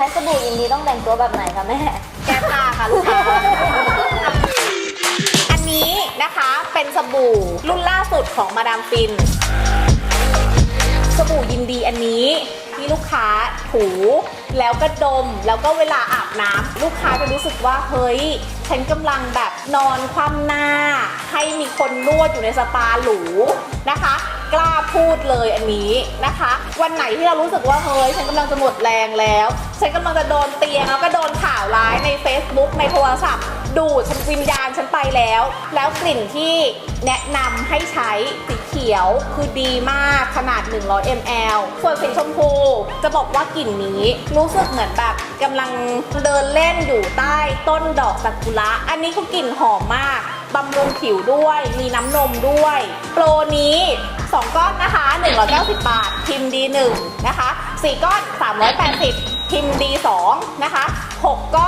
ใช้สบู่ยินดีต้องแต่งตัวแบบไหนคะแม่ แก้ผ้าค่ะลูกค้า อันนี้นะคะเป็นสบู่รุ่นล่าสุดของมาดามฟิน สบู่ยินดีอันนี้ที่ลูกค้าถูแล้วก็ดมแล้วก็เวลาอาบน้ำลูกค้าจะรู้สึกว่าเฮ้ย ฉันกำลังแบบนอนคว่ำหน้า ให้มีคนนวดอยู่ในสปาหรูนะคะ กล้าพูดเลยอันนี้นะคะ วันไหนที่เรารู้สึกว่าเฮ้ยฉันกำลังจะหมดแรงแล้ว ฉันกำลังจะโดนเตียงแล้วก็โดนข่าวร้ายใน Facebook ในโทรศัพท์ ดูดฉันวิญญาณฉันไปแล้ว แล้วกลิ่นที่แนะนำให้ใช้สีเขียวคือดีมากขนาด 100 ml ส่วนสีชมพูจะบอกว่ากลิ่นนี้รู้สึกเหมือนแบบกำลังเดินเล่นอยู่ใต้ต้นดอกซากุระอันนี้คือกลิ่นหอมมาก บำรุงผิวด้วย มีน้ำนมด้วย โปรนี้ 2 ก้อนนะคะ 190 บาท พิมพ์ดี1นะคะ 4 ก้อน 380 พิมพ์ดี2นะคะ 6 ก้อน